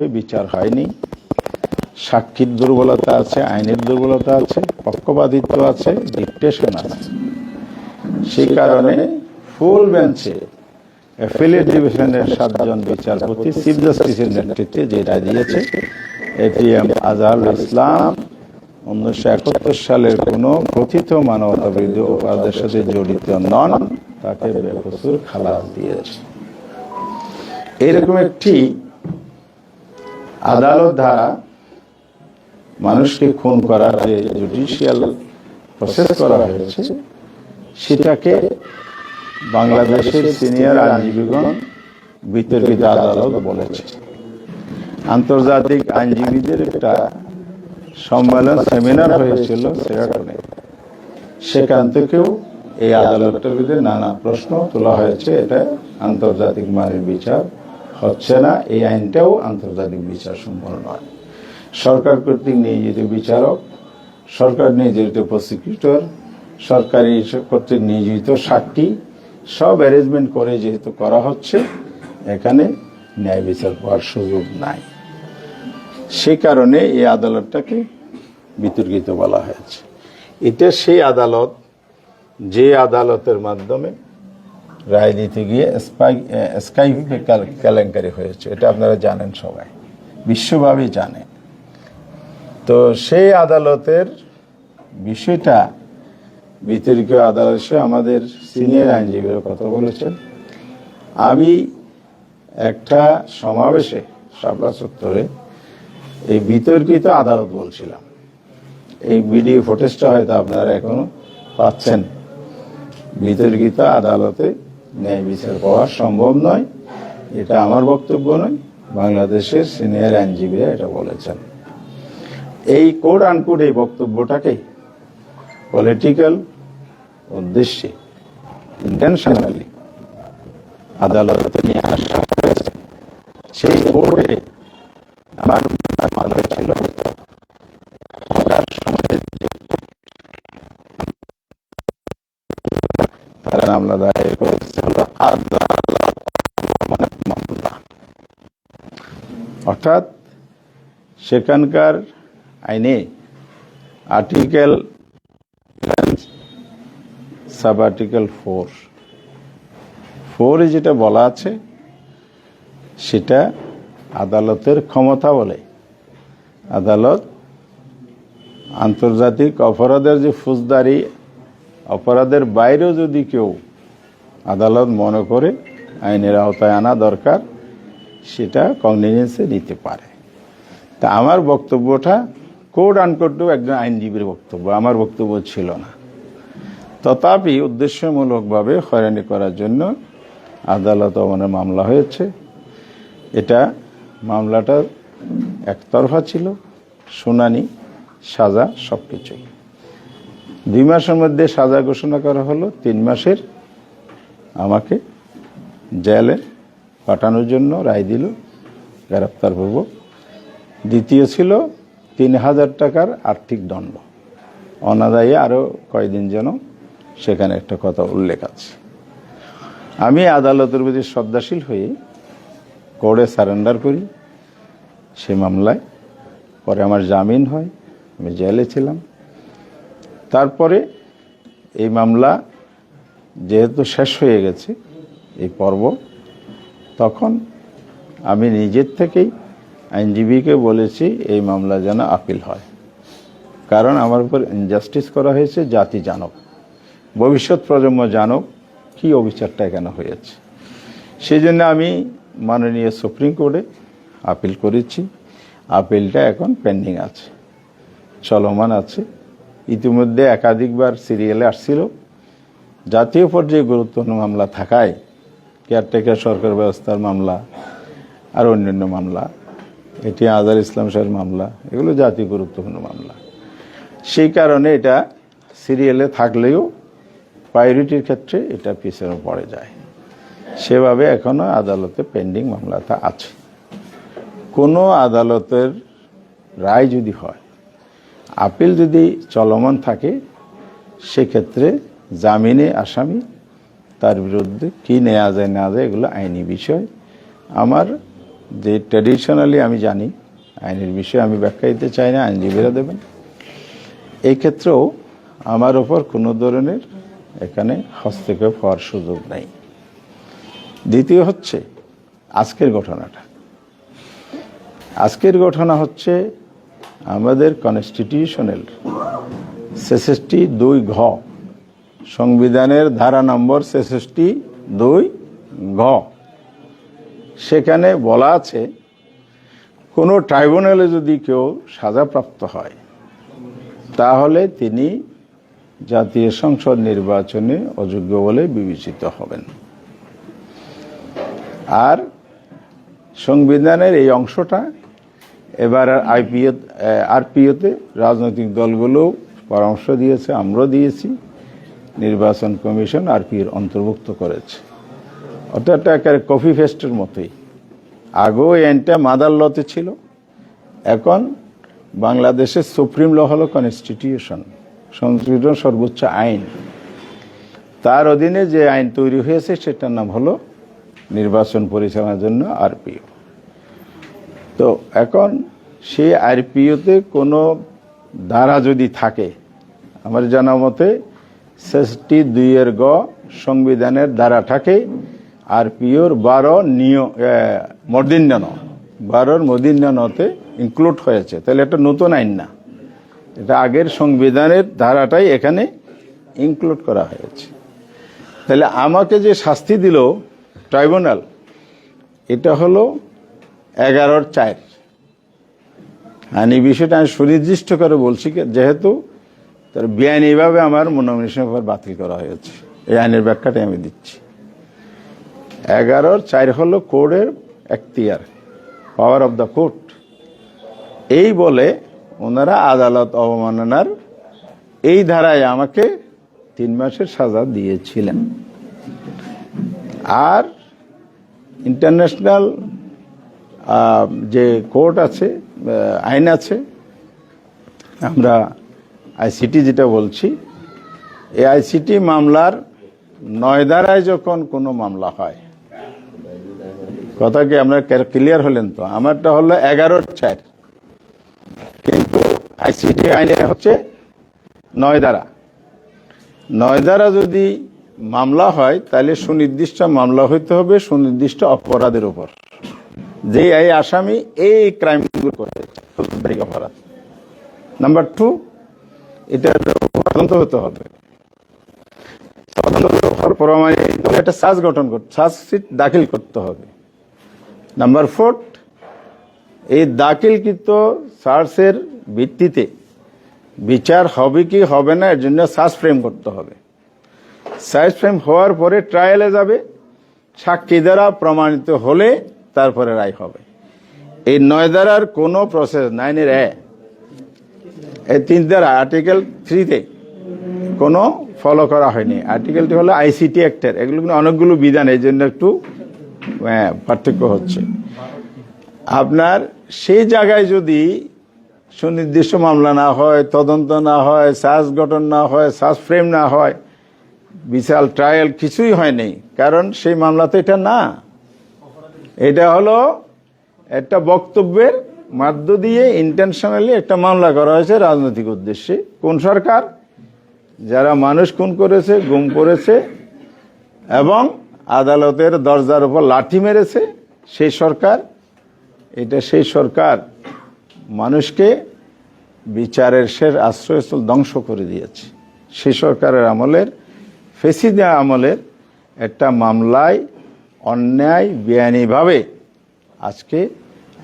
বিচার হয়নি। সাক্ষীর দুর্বলতা আছে, আইনের দুর্বলতা আছে, পক্ষপাতিত্ব আছে ডিকটেশন আছে। সেই কারণে ফুল বেঞ্চে অ্যাফিলিয়েট ডিভিশনের সাতজন বিচারপতি চিফ জাস্টিসের নেতৃত্বে যে রায় দিয়েছে এটি আজহারুল ইসলাম উনিশশো একাত্তর সালের কোন কথিত মানবতা অপরাধের সাথে জড়িত নন, তাকে বেকসুর খালাস দিয়েছে। এরকম একটি আদালত দ্বারা মানুষকে খুন করার যে জুডিশিয়াল প্রসেস করা হয়েছে, সেটাকে বাংলাদেশের সিনিয়র আইনজীবীগণ বিতর্কিত আদালত বলেছে। আন্তর্জাতিক আইনজীবীদের একটা সম্মেলন সেমিনার হয়েছিল সেরাটনে। সেখান থেকেও এই আদালতের বিরুদ্ধে নানা প্রশ্ন তোলা হয়েছে। এটা আন্তর্জাতিক মানের বিচার। হচ্ছে না, এই আইনটাও আন্তর্জাতিক বিচার সম্পন্ন নয়। সরকার কর্তৃক নিয়োজিত বিচারক, সরকার নিয়োজিত প্রসিকিউটর সরকারি কর্তৃক নিয়োজিত সাক্ষী, সব অ্যারেঞ্জমেন্ট করে যেহেতু করা হচ্ছে, এখানে ন্যায় বিচার পাওয়ার সুযোগ নাই। সে কারণে এই আদালতটাকে বিতর্কিত বলা হয়েছে। এটা সেই আদালত, যে আদালতের মাধ্যমে রায় দিতে গিয়ে স্কাই কেলেঙ্কারি হয়েছে। এটা আপনারা জানেন সবাই। বিশ্বভাবে জানে। তো সেই আদালতের বিষয়টা বিতর্ক আদালতে আমাদের সিনিয়র আইনজীবীরা কথা বলেছেন। আমি একটা সমাবেশে শাপলা চত্বরে এই বিতর্কিত আদালত বলছিলাম। এই ভিডিও ফুটেজটা হয়তো আপনারা এখনও পাচ্ছেন। বিতর্কিত আদালতে ন্যায় বিচার পাওয়া সম্ভব নয়। এটা আমার বক্তব্য নয়, বাংলাদেশের সিনিয়র আইনজীবীরা এটা বলেছেন। এই কোড আনকোড এই বক্তব্যটাকে পলিটিক্যাল উদ্দেশ্যে ইন্টেনশনালি আদালতে নিয়ে আসা হয়েছে। সেই কোর্টে আমার ছিল তার সঙ্গে তারা মামলা দায়ের করেছে হলো মামলা। অর্থাৎ সেখানকার আইনে আর্টিকেল সাব আর্টিকেল ফোর। ফোরে যেটা বলা আছে, সেটা আদালতের ক্ষমতা বলে। আদালত আন্তর্জাতিক অপরাধের যে ফৌজদারি, অপরাধের বাইরেও যদি কেউ আদালত মনে করে আইনের আওতায় আনা দরকার, সেটা কগনিজেন্সে নিতে পারে। তা আমার বক্তব্যটা কোড আনকোডও একজন আইনজীবীর বক্তব্য, আমার বক্তব্য ছিল না। তথাপি উদ্দেশ্যমূলকভাবে হয়রানি করার জন্য আদালত অবমানের মামলা হয়েছে। এটা মামলাটার একতরফা ছিল, শুনানি, সাজা সব কিছুই দুই মাসের মধ্যে সাজা ঘোষণা করা হলো, তিন মাসের আমাকে জেলে পাঠানোর জন্য রায় দিল গ্রেপ্তারপূর্বক দ্বিতীয় ছিল তিন হাজার টাকার আর্থিক দণ্ড। অনাদায়ী আরও কয়দিন যেন সেখানে একটা কথা উল্লেখ আছে। আমি আদালতের প্রতি শ্রদ্ধাশীল হয়ে কোর্টে সারেন্ডার করি। সে মামলায় পরে আমার জামিন হয়, আমি জেলে ছিলাম। তারপরে এই মামলা যেহেতু শেষ হয়ে গেছে এই পর্ব, তখন আমি নিজের থেকেই আইনজীবীকে বলেছি এই মামলা যেন আপিল হয়। কারণ আমার উপর ইনজাস্টিস করা হয়েছে, জাতি জানক, ভবিষ্যৎ প্রজন্ম জানক কি অবিচারটা এখানে হয়েছে। সেই জন্য আমি মাননীয় সুপ্রিম কোর্টে আপিল করেছি। আপিলটা এখন পেন্ডিং আছে, চলমান আছে। ইতিমধ্যে একাধিকবার সিরিয়ালে আসছিল। জাতীয় পর্যায়ে গুরুত্বপূর্ণ মামলা থাকায় কেয়ারটেকার সরকার ব্যবস্থার মামলা আর অন্যান্য মামলা, এটি আজার ইসলাম সাহের মামলা, এগুলো জাতীয় গুরুত্বপূর্ণ মামলা। সেই কারণে এটা সিরিয়ালে থাকলেও প্রায়োরিটির ক্ষেত্রে এটা পিছনে পড়ে যায়। সেভাবে এখনও আদালতে পেন্ডিং মামলাটা আছে। কোনো আদালতের রায় যদি হয়, আপিল যদি চলমান থাকে, সেক্ষেত্রে জামিনে আসামি, তার বিরুদ্ধে কি নেওয়া যায়, না যায়, এগুলো আইনি বিষয়। আমার যে ট্র্যাডিশনালি আমি জানি, আইনের বিষয়ে আমি ব্যাখ্যা দিতে চাই না, আইনজীবীরা দেবেন। এই ক্ষেত্রেও আমার ওপর কোনো ধরনের এখানে হস্তক্ষেপ হওয়ার সুযোগ নাই। দ্বিতীয় হচ্ছে আজকের ঘটনাটা। আজকের ঘটনা হচ্ছে আমাদের কনস্টিটিউশনাল ছেষট্টি দুই ঘ সংবিধানের ধারা নম্বর ছেষট্টি দুই ঘ। সেখানে বলা আছে, কোনো ট্রাইব্যুনালে যদি কেউ সাজাপ্রাপ্ত হয়, তাহলে তিনি জাতীয় সংসদ নির্বাচনে অযোগ্য বলে বিবেচিত হবেন। আর সংবিধানের এই অংশটা এবার আইপিও, আরপিওতে রাজনৈতিক দলগুলো পরামর্শ দিয়েছে, আমরাও দিয়েছি। নির্বাচন কমিশন আরপিওর অন্তর্ভুক্ত করেছে। অর্থাৎ একেবারে কফি ফেস্টের মতোই। আগেও এই আইনটা ছিল। এখন বাংলাদেশের সুপ্রিম ল হলো কনস্টিটিউশন সংবিধান সর্বোচ্চ আইন। তার অধীনে যে আইন তৈরি হয়েছে সেটার নাম হলো নির্বাচন পরিচালনার জন্য আরপিও। তো এখন সেই আরপিওতে কোনো ধারা যদি থাকে, আমার জানা মতে ষষ্ঠী দুইয়ের গ সংবিধানের ধারা থাকে, আর পিওর বারো নিয় মর্দিন্যান। বারোর মর্দিন্যানতে ইনক্লুড হয়েছে। তাহলে এটা নতুন আইন না। এটা আগের সংবিধানের ধারাটাই এখানে ইনক্লুড করা হয়েছে। তাহলে আমাকে যে শাস্তি দিল ট্রাইব্যুনাল, এটা হলো এগারোর চার। আর এই বিষয়টা আমি সুনির্দিষ্ট করে বলছি, যেহেতু তার বেআইনিভাবে আমার মনোমিনেশন পেপার বাতিল করা হয়েছে। এই আইনের ব্যাখ্যাটাই আমি দিচ্ছি। এগারোর চার হলো কোর্টের এখতিয়ার পাওয়ার অফ দ্য কোর্ট এই বলে ওনারা আদালত অবমাননার এই ধারায় আমাকে তিন মাসের সাজা দিয়েছিলেন। আর ইন্টারন্যাশনাল যে কোর্ট আছে আইন আছে, আমরা আইসিটি যেটা বলছি, এই আইসিটি মামলার নয় ধারায় যখন কোনো মামলা হয়, কথা কি আপনার ক্লিয়ার হলেন তো? আমারটা হলো এগারোর চার। কিন্তু আইসিটি আইনে হচ্ছে নয় ধারা। নয় ধারা যদি মামলা হয়, তাহলে সুনির্দিষ্ট মামলা হইতে হবে সুনির্দিষ্ট অপরাধের উপর। যে এই আসামি এই করেছে ফৌজদারি অপরাধ। নাম্বার টু এটা তদন্ত হতে হবে। তদন্ত হওয়ার প্রমাণে একটা সাজ গঠন করতে চার্জশিট দাখিল করতে হবে। নাম্বার ফোর, এই দাখিলকৃত সার্চের ভিত্তিতে বিচার হবে কি হবে না, এর জন্য সার্চ ফ্রেম করতে হবে। সার্চ ফ্রেম হওয়ার পরে ট্রায়ালে যাবে, সাক্ষী দ্বারা প্রমাণিত হলে তারপরে রায় হবে। এই নয় দ্বারার কোনো প্রসেস নাইনের এ এই তিন দ্বারা আর্টিকেল থ্রিতে কোনো ফলো করা হয়নি। আর্টিকেলটি হলো আইসিটি অ্যাক্টের এগুলো কিন্তু অনেকগুলো বিধান, এই জন্য একটু পার্থক্য হচ্ছে। আপনার সেই জায়গায় যদি সুনির্দিষ্ট মামলা না হয়, তদন্ত না হয় সার্চ গঠন না হয় সার্চ ফ্রেম না হয়, বিশাল ট্রায়াল কিছুই হয়নি, কারণ সেই মামলা তো এটা না। এটা হলো একটা বক্তব্যের মাধ্য দিয়ে ইন্টেনশনালি একটা মামলা করা হয়েছে রাজনৈতিক উদ্দেশ্যে। কোন সরকার? যারা মানুষ খুন করেছে, গুম করেছে, এবং আদালতের দরজার উপর লাঠি মেরেছে, সেই সরকার, এটা সেই সরকার মানুষকে বিচারের শেষ আশ্রয়স্থল ধ্বংস করে দিয়েছে। সেই সরকারের আমলের, ফেসিদা আমলের একটা মামলায় অন্যায়, বেআইনিভাবে আজকে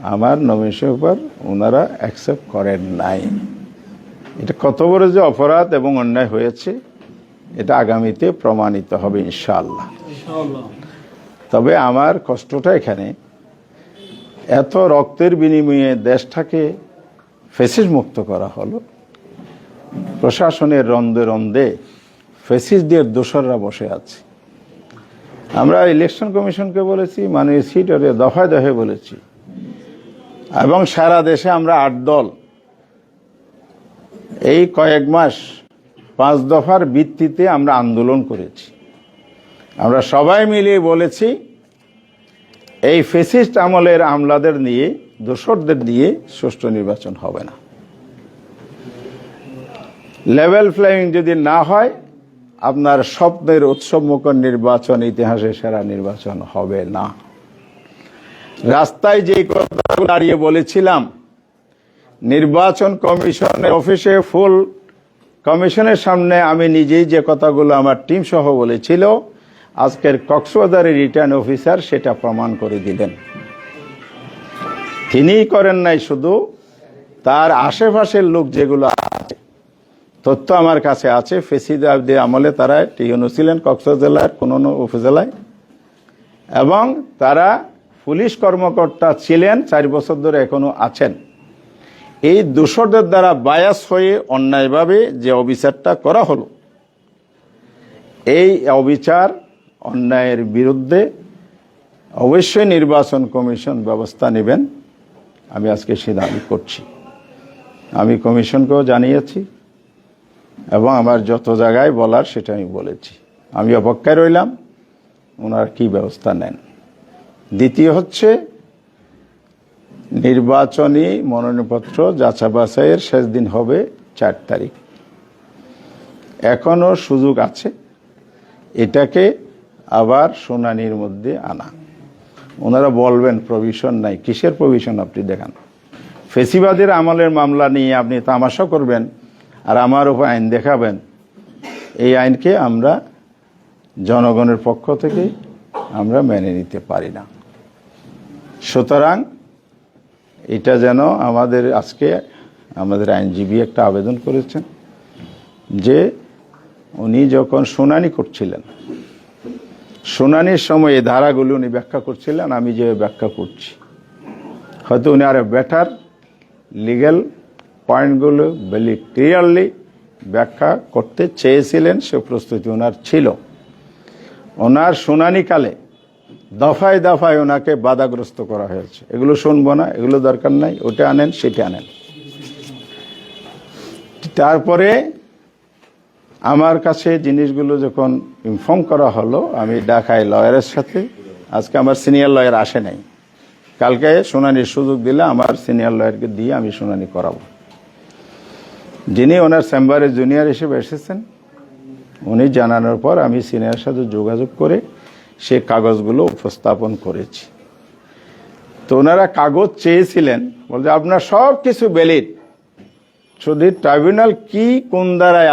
আমার নমিনেশন উপর ওনারা অ্যাকসেপ্ট করেন নাই। এটা কত বড় যে অপরাধ এবং অন্যায় হয়েছে এটা আগামীতে প্রমাণিত হবে ইনশাআল্লাহ। তবে আমার কষ্টটা এখানে এত রক্তের বিনিময়ে দেশটাকে ফেসিস মুক্ত করা হলো প্রশাসনের রন্দে রন্দে ফেসিসদের দোসররা বসে আছে। আমরা ইলেকশন কমিশনকে বলেছি মানে সিটরে দফায় দফায় বলেছি এবং সারা দেশে আমরা আট দল। এই কয়েক মাস পাঁচ দফার ভিত্তিতে আমরা আন্দোলন করেছি। আমরা সবাই মিলিয়ে বলেছি, এই ফেসিস্ট আমলের আমলাদের নিয়ে দোসরদের দিয়ে সুষ্ঠু নির্বাচন হবে না। লেভেল প্লেয়িং যদি না হয়, আপনার স্বপ্নের উৎসবমুখর নির্বাচন ইতিহাসে সেরা নির্বাচন হবে না। রাস্তায় যে কথাগুলো দাঁড়িয়ে বলেছিলাম, নির্বাচন কমিশনের অফিসে ফুল কমিশনের সামনে আমি নিজেই যে কথাগুলো আমার টিম সহ বলেছিল, আজকের কক্সবাজারের রিটার্ন অফিসার সেটা প্রমাণ করে দিলেন। তিনিই করেন নাই শুধু, তার আশেপাশের লোক যেগুলো আছে, তথ্য আমার কাছে আছে ফেসিদাবদি আমলে তারা টিউনো ছিলেন কক্সবাজার জেলার কোন উপজেলায়, এবং তারা পুলিশ কর্মকর্তা ছিলেন, চার বছর ধরে এখনও আছেন। এই দোষরদের দ্বারা বায়াস হয়ে অন্যায়ভাবে যে অবিচারটা করা হলো, এই অবিচার অন্যায়ের বিরুদ্ধে অবশ্যই নির্বাচন কমিশন ব্যবস্থা নেবেন। আমি আজকে সে দাবি করছি। আমি কমিশনকেও জানিয়েছি এবং আমার যত জায়গায় বলার সেটা আমি বলেছি। আমি অপেক্ষায় রইলাম, ওনার কী ব্যবস্থা নেন। দ্বিতীয় হচ্ছে নির্বাচনী মনোনয়নপত্র যাচা বাছাইয়ের শেষ দিন হবে চার তারিখ। এখনও সুযোগ আছে। এটাকে আবার শুনানির মধ্যে আনা। ওনারা বলবেন প্রভিশন নাই। কিসের প্রভিশন আপনি দেখান? ফেসিবাদের আমলের মামলা নিয়ে আপনি তামাশা করবেন আর আমার উপর আইন দেখাবেন। এই আইনকে আমরা জনগণের পক্ষ থেকে আমরা মেনে নিতে পারি না। সুতরাং এটা যেন আমাদের আজকে আমাদের আইনজীবী একটা আবেদন করেছেন যে উনি যখন শুনানি করছিলেন, শুনানির সময় এই ধারাগুলো উনি ব্যাখ্যা করছিলেন, আমি যে ব্যাখ্যা করছি। হয়তো উনি আরও বেটার লিগ্যাল পয়েন্টগুলো ভেরি ক্লিয়ারলি ব্যাখ্যা করতে চেয়েছিলেন, সে প্রস্তুতি ওনার ছিল। ওনার শুনানিকালে দফায় দফায় ওনাকে বাধাগ্রস্ত করা হয়েছে। এগুলো শুনব না, এগুলো দরকার নাই, ওটা আনেন, সেটা আনেন। তারপরে আমার কাছে জিনিসগুলো যখন ইনফর্ম করা হলো, আমি ঢাকায় লয়ারের সাথে, আজকে আমার সিনিয়র লয়ার আসে নাই। কালকে শুনানির সুযোগ দিলে আমার সিনিয়র লয়ারকে দিয়ে আমি শুনানি করাবো। যিনি ওনার চেম্বারে জুনিয়র হিসেবে এসেছেন, উনি জানানোর পর আমি সিনিয়র সাথে যোগাযোগ করে সে কাগজগুলো উপস্থাপন করেছি। তো ওনারা কাগজ চেয়েছিলেন বলতে আপনার সব কিছু বেলিড শুধু ট্রাইব্যুনাল কি, কোন দ্বারায়